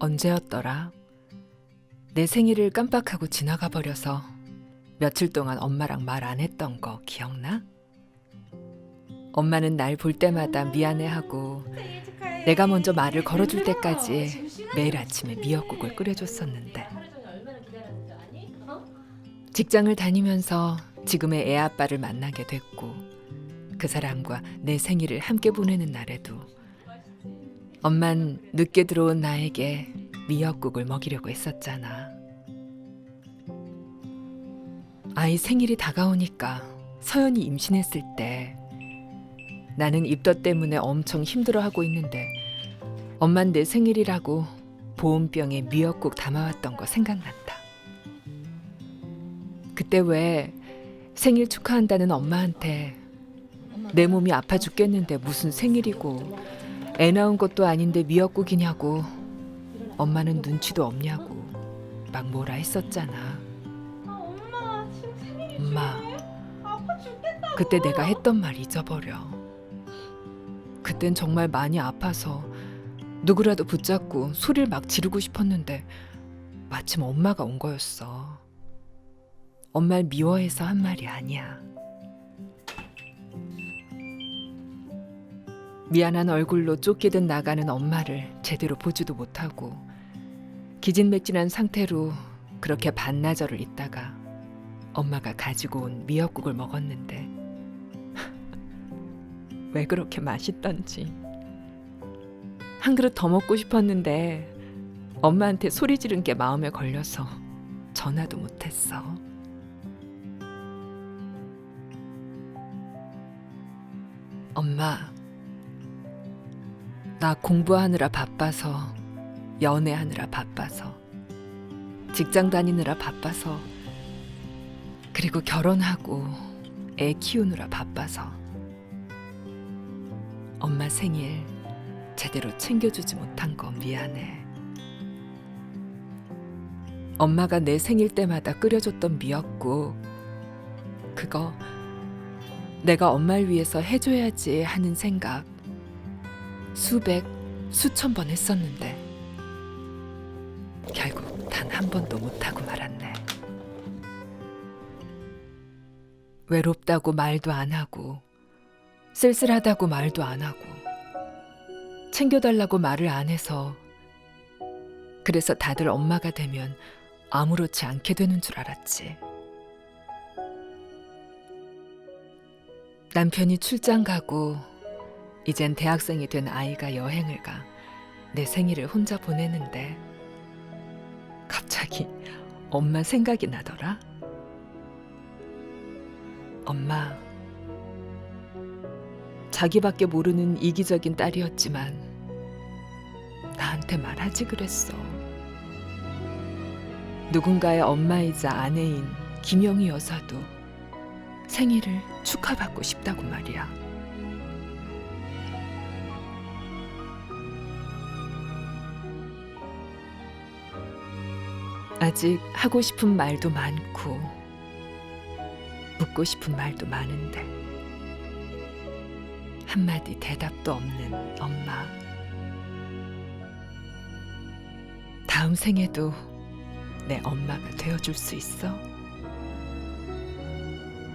언제였더라? 내 생일을 깜빡하고 지나가 버려서 며칠 동안 엄마랑 말 안 했던 거 기억나? 엄마는 날 볼 때마다 미안해하고 내가 먼저 말을 걸어줄 때까지 매일 아침에 미역국을 끓여줬었는데 직장을 다니면서 지금의 애 아빠를 만나게 됐고 그 사람과 내 생일을 함께 보내는 날에도 엄만 늦게 들어온 나에게 미역국을 먹이려고 했었잖아. 아이 생일이 다가오니까 서연이 임신했을 때 나는 입덧 때문에 엄청 힘들어하고 있는데 엄만 내 생일이라고 보온병에 미역국 담아왔던 거 생각난다. 그때 왜 생일 축하한다는 엄마한테 내 몸이 아파 죽겠는데 무슨 생일이고 애 낳은 것도 아닌데 미역국이냐고 엄마는 눈치도 없냐고 막 뭐라 했었잖아. 생일이 엄마. 그때 내가 했던 말 잊어버려. 그땐 정말 많이 아파서 누구라도 붙잡고 소리를 막 지르고 싶었는데 마침 엄마가 온 거였어. 엄마를 미워해서 한 말이 아니야. 미안한 얼굴로 쫓기듯 나가는 엄마를 제대로 보지도 못하고 기진맥진한 상태로 그렇게 반나절을 있다가 엄마가 가지고 온 미역국을 먹었는데 왜 그렇게 맛있던지 한 그릇 더 먹고 싶었는데 엄마한테 소리 지른 게 마음에 걸려서 전화도 못했어. 엄마, 나 공부하느라 바빠서, 연애하느라 바빠서, 직장 다니느라 바빠서, 그리고 결혼하고 애 키우느라 바빠서, 엄마 생일 제대로 챙겨주지 못한 거 미안해. 엄마가 내 생일 때마다 끓여줬던 미역국, 그거 내가 엄마를 위해서 해줘야지 하는 생각 수백, 수천 번 했었는데 결국 단 한 번도 못하고 말았네. 외롭다고 말도 안 하고 쓸쓸하다고 말도 안 하고 챙겨달라고 말을 안 해서 그래서 다들 엄마가 되면 아무렇지 않게 되는 줄 알았지. 남편이 출장 가고 이젠 대학생이 된 아이가 여행을 가 내 생일을 혼자 보내는데 갑자기 엄마 생각이 나더라. 엄마, 자기밖에 모르는 이기적인 딸이었지만 나한테 말하지 그랬어. 누군가의 엄마이자 아내인 김영희 여사도 생일을 축하받고 싶다고 말이야. 아직 하고 싶은 말도 많고 묻고 싶은 말도 많은데 한마디 대답도 없는 엄마. 다음 생에도 내 엄마가 되어줄 수 있어?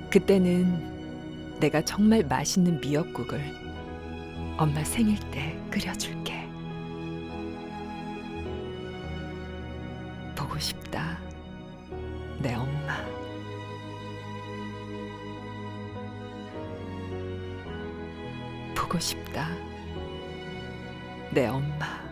그때는 내가 정말 맛있는 미역국을 엄마 생일 때 끓여줄게. 보고 싶다. 내 엄마. 보고 싶다. 내 엄마.